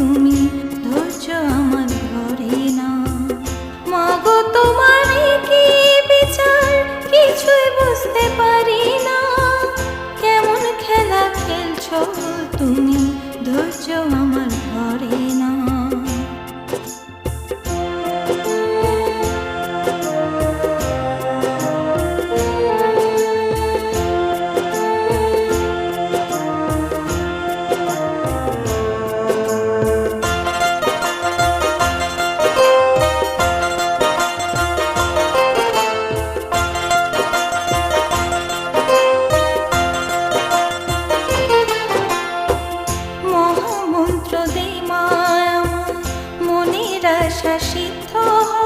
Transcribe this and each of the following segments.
তুমি ধৈর্য আমার ধরে না। মাগো তোমার কি বিচার? কিছুই বুঝতে পারি না। কেমন খেলা খেলছ তুমি? ধৈর্য আমার ধরে না। আশা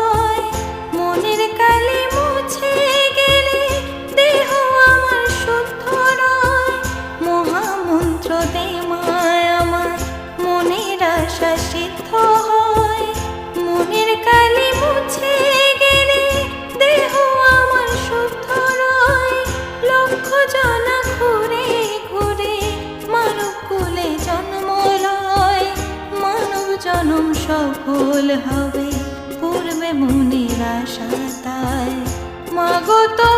জনম সফল হবে পূর্বে মনের আশা তাই। মাগো তো